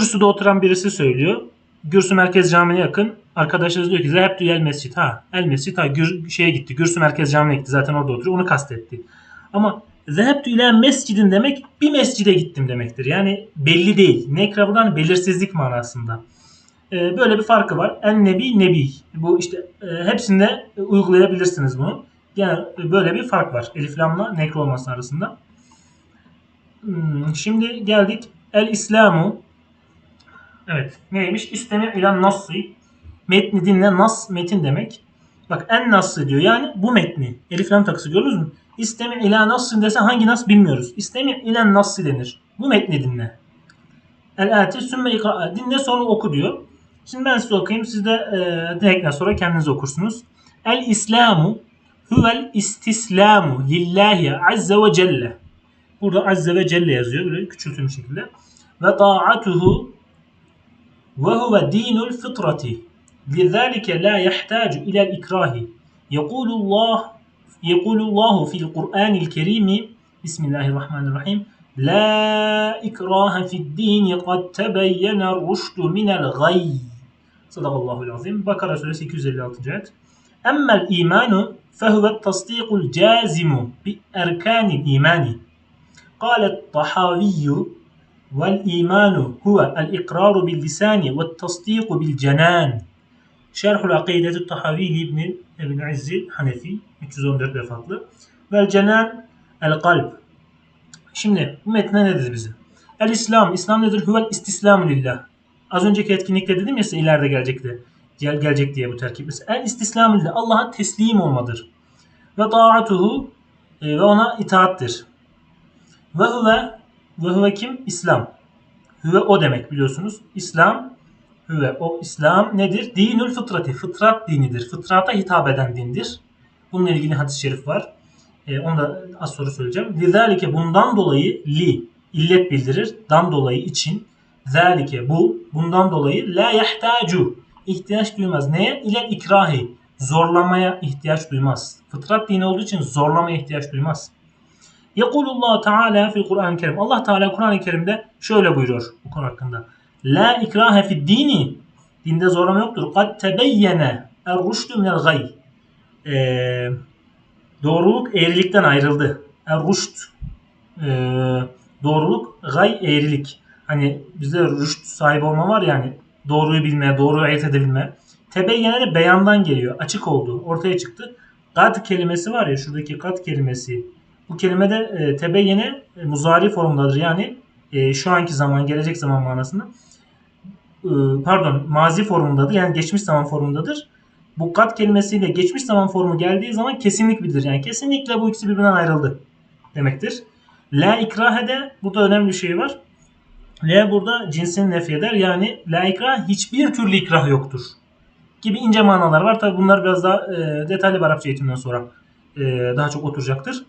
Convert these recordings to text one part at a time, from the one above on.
Gürsü'de oturan birisi söylüyor. Gürsü Merkez Camii'ne yakın. Arkadaşlarız diyor ki Zehebtü el mescid. Ha el mescid ha Gür, şeye gitti. Gürsü Merkez Camii'ne gitti. Zaten orada oturuyor. Onu kastetti. Ama Zehebtü ile mescidin demek bir mescide gittim demektir. Yani belli değil. Nekra belirsizlik manasında. Ee, böyle bir farkı var. En nebi nebi. Bu işte e, hepsinde uygulayabilirsiniz bunu. Yani böyle bir fark var. Elif lamla nekra olması arasında. Hmm, şimdi geldik el İslamu. Evet. Neymiş? İstemi ilen nassı. Metni dinle. Nas metin demek. Bak en nassı diyor. Yani bu metni. Elif lam takısı gördünüz mü? İstemi ila nassı dese hangi nas bilmiyoruz. İstemi ilen nassı denir. Bu metni dinle. El ati sümme ikra. Dinle sonra oku diyor. Şimdi ben size okuyayım. Siz de e, direkten sonra kendiniz okursunuz. El İslamu huvel istislamu lillahi azze ve celle. Burada azze ve celle yazıyor. Böyle küçültülmüş şekilde. Ve ta'atuhu huve dinul fitrati. لذلك لا يحتاج إلى الإكراه يقول الله يقول الله في القرآن الكريم بسم الله الرحمن الرحيم لا إكراه في الدين قد تبين الرشد من الغي صدق الله العظيم Bakara suresi 256. ayet أما الإيمان فهو التصديق الجازم بأركان الإيمان قال الطحاوي Vel imanu huve el ikraru bil lisani ve tasdiku bil cenan. Şerhul akidetü tahavi ibn ibn Hanefi 314 vefatlı. Vel cenan el kalb. Şimdi bu metne nedir bize? El İslam. İslam nedir? Huvel istislamu lillah. Az önceki etkinlikte dedim ya size ileride gelecekti. Gel, gelecek diye bu terkip. El istislamu lillah. Allah'a teslim olmadır. Ve taatuhu e, ve ona itaattir. Ve huve ve kim? İslam. Huve o demek biliyorsunuz. İslam Hüve o İslam nedir? Dinül fıtrati. Fıtrat dinidir. Fıtrata hitap eden dindir. Bununla ilgili hadis-i şerif var. Ee, onu da az sonra söyleyeceğim. Lizalike bundan dolayı li illet bildirir. Dan dolayı için. Zalike bu bundan dolayı la yahtacu ihtiyaç duymaz. Neye? İle ikrahi. Zorlamaya ihtiyaç duymaz. Fıtrat dini olduğu için zorlamaya ihtiyaç duymaz. Yekulullah Teala fil Kur'an-ı Kerim. Allah Teala Kur'an-ı Kerim'de şöyle buyuruyor bu konu hakkında. La ikrahe fid dini. Dinde zorlama yoktur. Kad tebeyyene er-rüştü minel gay. Ee, doğruluk eğrilikten ayrıldı. Er-rüşt ee, doğruluk, gay eğrilik. Hani bizde rüşt sahibi olma var yani doğruyu bilme, doğruyu ayırt edebilme. Tebeyyene de beyandan geliyor. Açık oldu. Ortaya çıktı. Kad kelimesi var ya şuradaki kad kelimesi. Bu kelime de e, tebeyyene e, muzari formundadır. Yani e, şu anki zaman, gelecek zaman manasında. E, pardon, mazi formundadır. Yani geçmiş zaman formundadır. Bu kat kelimesiyle geçmiş zaman formu geldiği zaman kesinlik bildirir. Yani kesinlikle bu ikisi birbirinden ayrıldı demektir. La ikrahede burada önemli bir şey var. La burada cinsini nef eder. Yani la ikrah hiçbir türlü ikrah yoktur. Gibi ince manalar var. Tabi bunlar biraz daha e, detaylı bir Arapça eğitimden sonra e, daha çok oturacaktır.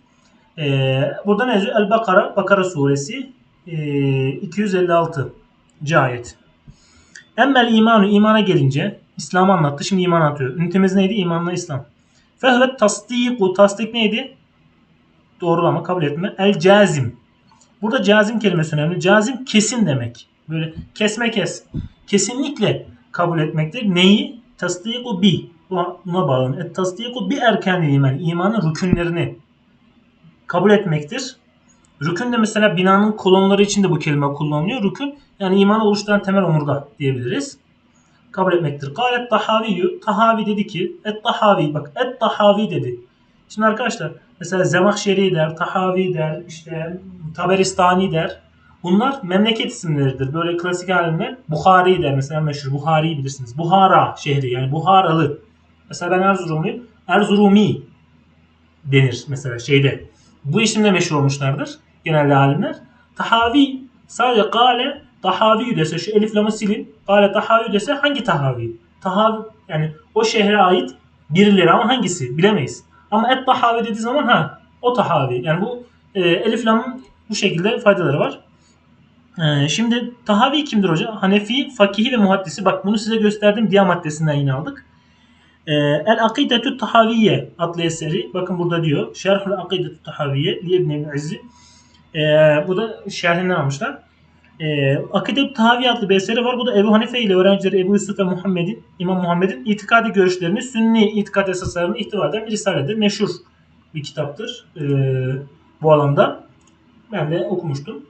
E, burada ne yazıyor? El-Bakara, Bakara suresi e, 256. ayet. Emmel imanu imana gelince İslam'ı anlattı. Şimdi iman anlatıyor. Ünitemiz neydi? İmanla İslam. Fehvet tasdiku. Tasdik neydi? Doğrulama, kabul etme. El cazim. Burada cazim kelimesi önemli. Cazim kesin demek. Böyle kesme kes. Kesinlikle kabul etmektir. Neyi? Tasdiku bi. Buna bağlı. Et tasdiku bi erken iman. İmanın rükünlerini kabul etmektir. Rükün de mesela binanın kolonları için de bu kelime kullanılıyor. Rükün yani imanı oluşturan temel omurga diyebiliriz. Kabul etmektir. Galet tahaviyyü. Tahavi dedi ki et tahavi. Bak et tahavi dedi. Şimdi arkadaşlar mesela Zemahşeri der, Tahavi der, işte Taberistani der. Bunlar memleket isimleridir. Böyle klasik alimler Buhari der mesela meşhur. Buhari'yi bilirsiniz. Buhara şehri yani Buharalı. Mesela ben Erzurumluyum. Erzurumi denir mesela şeyde. Bu isimle meşhur olmuşlardır genelde alimler. Tahavi sadece gale tahavi dese şu elif lamı silin. Gale tahavi dese hangi tahavi? Tahavi yani o şehre ait birileri ama hangisi bilemeyiz. Ama et tahavi dediği zaman ha o tahavi. Yani bu e, elif lamın bu şekilde faydaları var. E, şimdi tahavi kimdir hocam? Hanefi, fakihi ve muhaddisi. Bak bunu size gösterdim. Diya maddesinden yine aldık. E, El Akidetü Tahaviye adlı eseri. Bakın burada diyor. Şerhül Akidetü Tahaviye li İbn İzzi. E, bu da şerhinden almışlar. E, Akide Tahavi adlı bir eseri var. Bu da Ebu Hanife ile öğrencileri Ebu Yusuf ve Muhammed'in, İmam Muhammed'in itikadi görüşlerini, sünni itikad esaslarını ihtiva eden bir risaledir. Meşhur bir kitaptır e, bu alanda. Ben de okumuştum.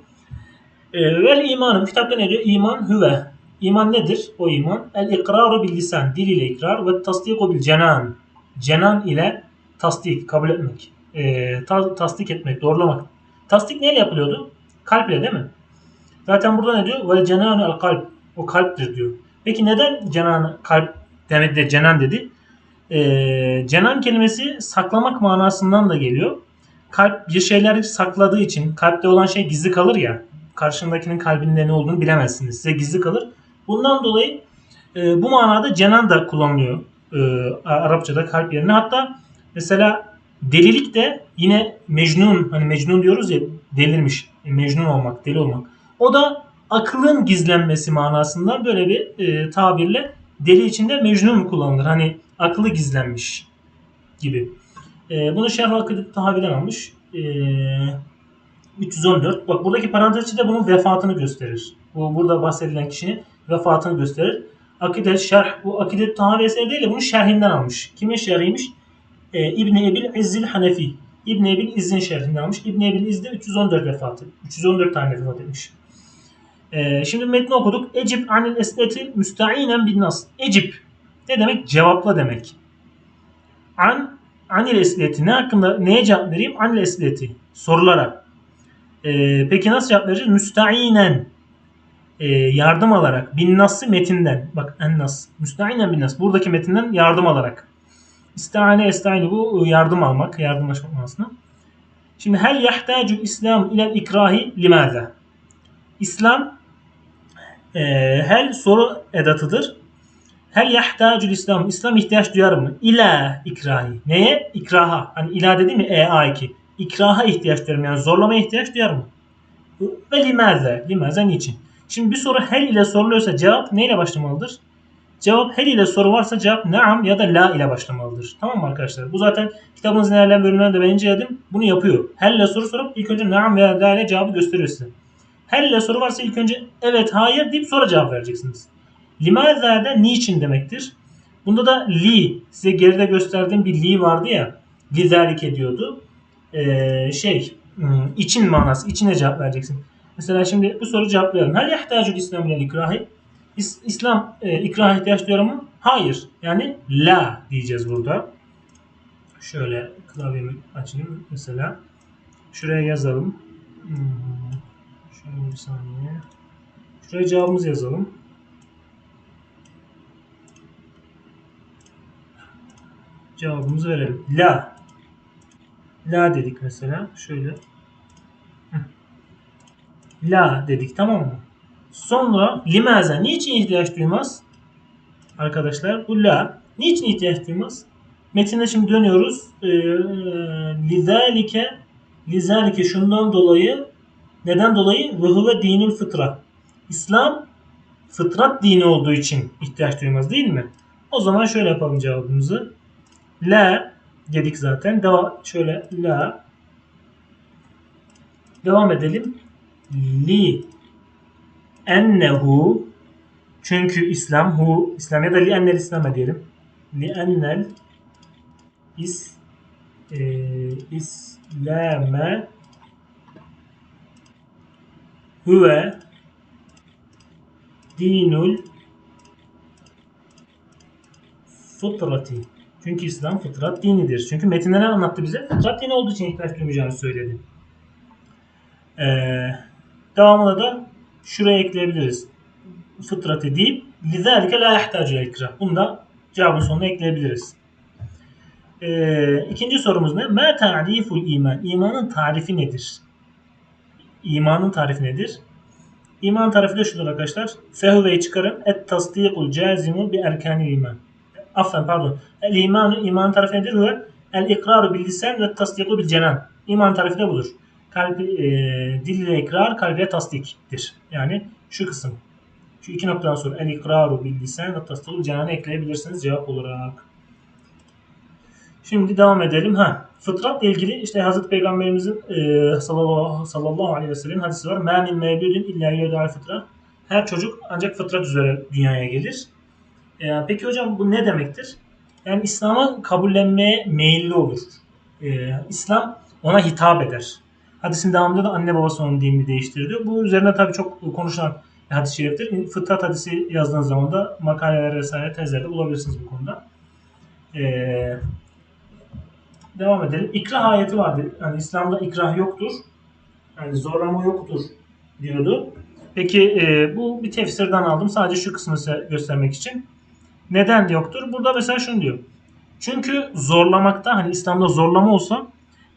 E, vel imanım kitapta ne diyor? İman hüve. İman nedir? O iman. El ikraru bil lisan. Dil ile ikrar ve tasdiku bil cenan. Cenan ile tasdik, kabul etmek. E, ta, tasdik etmek, doğrulamak. Tasdik neyle yapılıyordu? Kalp ile değil mi? Zaten burada ne diyor? Ve cenanu el kalp. O kalptir diyor. Peki neden cenan kalp demedi de cenan dedi? Ee, cenan kelimesi saklamak manasından da geliyor. Kalp bir şeyleri sakladığı için kalpte olan şey gizli kalır ya. Karşındakinin kalbinde ne olduğunu bilemezsiniz. Size gizli kalır. Bundan dolayı e, bu manada cenan da kullanılıyor e, Arapçada kalp yerine. Hatta mesela delilik de yine mecnun hani mecnun diyoruz ya delirmiş. Mecnun olmak, deli olmak. O da akılın gizlenmesi manasında böyle bir e, tabirle deli içinde mecnun kullanılır. Hani aklı gizlenmiş gibi. E, bunu Şerh Akıdık Tahavi'den almış. E, 314. Bak buradaki parantez içinde bunun vefatını gösterir. Bu burada bahsedilen kişinin vefatını gösterir. Akide şerh bu akide tahavi eseri değil de bunu şerhinden almış. Kimin şerhiymiş? Ee, İbni Ebil İzzil Hanefi. İbni Ebil İzz'in şerhinden almış. İbni Ebil İzz de 314 vefat 314 tane vefat etmiş. Ee, şimdi metni okuduk. Ecip anil esneti müsta'inen bin nas. Ecip ne demek? Cevapla demek. An anil esleti ne hakkında neye cevap vereyim? Anil esleti sorulara. Ee, peki nasıl cevap vereceğiz? Müsta'inen e, yardım alarak bin nas'ı metinden. Bak en nas. Müsta'inen bin nas. Buradaki metinden yardım alarak. İstihane esta'ini bu yardım almak, yardımlaşmak manasına. Şimdi hel yahtacul İslam ile ikrahi limaza? İslam e, hel soru edatıdır. Hel yahtacul İslam İslam ihtiyaç duyar mı? İla ikrahi. Neye? İkraha. Hani ila dedi mi? E-A2. İkraha ihtiyaç duyar mı? Yani zorlamaya ihtiyaç duyar mı? Ve limaza. Limaza niçin? Şimdi bir soru hel ile soruluyorsa cevap neyle başlamalıdır? Cevap hel ile soru varsa cevap naam ya da la ile başlamalıdır. Tamam mı arkadaşlar? Bu zaten kitabımızın ilerleyen bölümlerinde ben inceledim. Bunu yapıyor. Hel ile soru sorup ilk önce naam veya la ile cevabı gösteriyor size. Hel ile soru varsa ilk önce evet, hayır deyip sonra cevap vereceksiniz. Limaza da niçin demektir. Bunda da li, size geride gösterdiğim bir li vardı ya. Lizelik ediyordu. Ee, şey, için manası, içine cevap vereceksin. Mesela şimdi bu soru cevaplayalım. Hel yahtacul İslam ile ikrahi? İslam e, ikraha ihtiyaç duyuyor mu? Hayır. Yani la diyeceğiz burada. Şöyle klavyemi açayım mesela. Şuraya yazalım. Hmm. Şöyle bir saniye. Şuraya cevabımızı yazalım. Cevabımızı verelim. La. La dedik mesela. Şöyle. La dedik tamam mı? Sonra limaza niçin ihtiyaç duymaz? Arkadaşlar bu la niçin ihtiyaç duymaz? Metinde şimdi dönüyoruz. Ee, lizalike lizalike şundan dolayı neden dolayı? Ve huve dinül fıtra. İslam fıtrat dini olduğu için ihtiyaç duymaz değil mi? O zaman şöyle yapalım cevabımızı. La dedik zaten. Devam şöyle la devam edelim. Li ennehu çünkü İslam hu İslam ya da li ennel İslam'a diyelim. Li ennel is e, İslame huve dinul fıtrati. Çünkü İslam fıtrat dinidir. Çünkü metinde anlattı bize? Fıtrat dini olduğu için ihtiyaç duymayacağını söyledi. Ee, devamında da şuraya ekleyebiliriz. Fıtratı deyip لِذَٰلِكَ لَا يَحْتَاجُ اِكْرَى Bunu da cevabın sonuna ekleyebiliriz. Ee, ikinci sorumuz ne? مَا تَعْرِيفُ iman? İmanın tarifi nedir? İmanın tarifi nedir? İman tarifi de şudur arkadaşlar. Fehuve'yi çıkarın. Et tasdikul cazimu bi erkanil iman. Affen pardon. El imanu iman tarifi nedir? Ve el ikraru bil lisan ve tasdiku bil cenan. İman tarifi de budur kalbi, e, dil ikrar, kalbe tasdiktir. Yani şu kısım. Şu iki noktadan sonra el ikraru bil lisan ve tasdikul canı ekleyebilirsiniz cevap olarak. Şimdi devam edelim. Ha, fıtratla ilgili işte Hazreti Peygamberimizin e, sallallahu, sallallahu aleyhi ve sellem hadisi var. Ma min mevludin illa yudal fıtrat. Her çocuk ancak fıtrat üzere dünyaya gelir. E, peki hocam bu ne demektir? Yani İslam'ı kabullenmeye meyilli olur. E, İslam ona hitap eder. Hadisin devamında da anne babası onun dinini değiştiriyor. Bu üzerine tabii çok konuşulan hadis-i şeriftir. Fıtrat hadisi yazdığınız zaman da makaleler vesaire tezlerde bulabilirsiniz bu konuda. Ee, devam edelim. İkrah ayeti vardı. Yani İslam'da ikrah yoktur. Yani zorlama yoktur diyordu. Peki e, bu bir tefsirden aldım. Sadece şu kısmı göstermek için. Neden yoktur? Burada mesela şunu diyor. Çünkü zorlamakta hani İslam'da zorlama olsa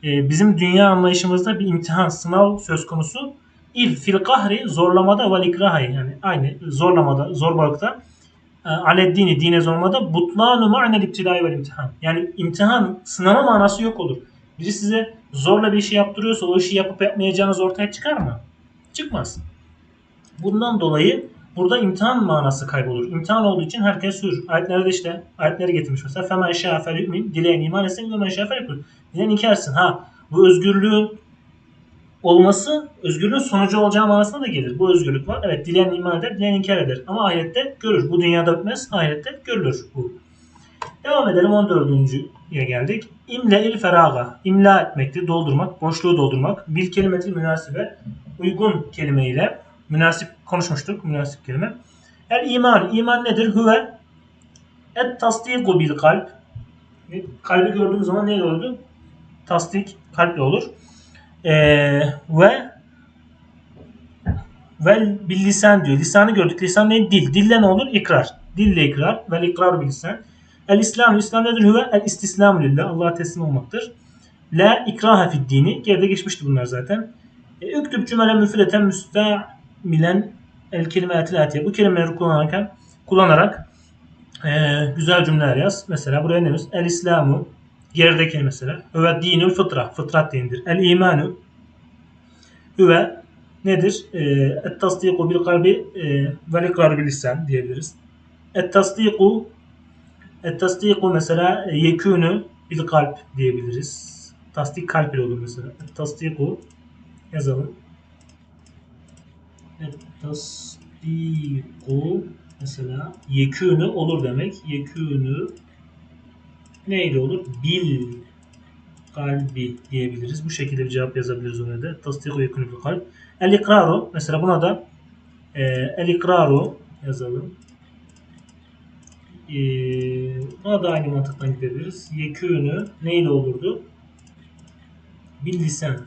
e, bizim dünya anlayışımızda bir imtihan, sınav söz konusu. İl fil kahri zorlamada vel ikrahi yani aynı zorlamada, zorbalıkta e, aleddini dine zorlamada butlanu ma'nel iptidai vel imtihan. Yani imtihan, sınama manası yok olur. Biri size zorla bir şey yaptırıyorsa o işi yapıp yapmayacağınız ortaya çıkar mı? Çıkmaz. Bundan dolayı burada imtihan manası kaybolur. İmtihan olduğu için herkes sür. Ayetlerde işte ayetleri getirmiş mesela. Femen şâfel yu'min. Dileyen iman etsin ve men yukul. Dileyen inkar etsin. Ha bu özgürlüğün olması özgürlüğün sonucu olacağı manasına da gelir. Bu özgürlük var. Evet dileyen iman eder, dileyen inkar eder. Ama ahirette görür. Bu dünyada bitmez, ahirette görülür bu. Devam edelim 14.ye geldik. İmle il feraga. İmla etmektir, doldurmak, boşluğu doldurmak. Bil kelimeti münasibe. Uygun kelimeyle münasip konuşmuştuk. Münasip kelime. El iman. İman nedir? Hüve et tasdiku bil kalp. Kalbi gördüğümüz zaman ne oldu? Tasdik kalple olur. Ee, ve vel bil lisan diyor. Lisanı gördük. Lisan ne? Dil. Dille ne olur? İkrar. Dille ikrar. Vel ikrar bil lisan. El İslam. İslam nedir? Hüve el istislamu lillah. Allah'a teslim olmaktır. La ikraha fid dini. Geride geçmişti bunlar zaten. E, Üktüb cümle müfreden müstamilen el kelimetil atiye. Bu kelimeleri kullanırken kullanarak e, güzel cümleler yaz. Mesela buraya ne? El İslamu gerideki mesela. Hüve dinül fıtra. Fıtrat dinidir. El imanu hüve nedir? E, et tasdiku bil kalbi e, vel ikrar bil lisan diyebiliriz. Et tasdiku et tasdiku mesela yekûnü bil kalp diyebiliriz. Tasdik kalp ile olur mesela. Et tasdiku yazalım. Et tasdiku mesela yekûnü olur demek. Yekûnü neyle olur? Bil kalbi diyebiliriz. Bu şekilde bir cevap yazabiliriz ona da. Tasdiku yekûnü bil kalp. El ikraru mesela buna da e, el ikraru yazalım. E, buna da aynı mantıktan gidebiliriz. Yekûnü neyle olurdu? Bil lisan.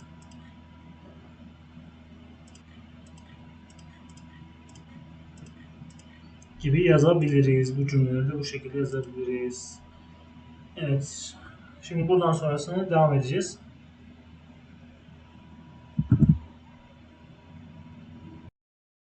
gibi yazabiliriz. Bu cümleleri de bu şekilde yazabiliriz. Evet. Şimdi buradan sonrasını devam edeceğiz.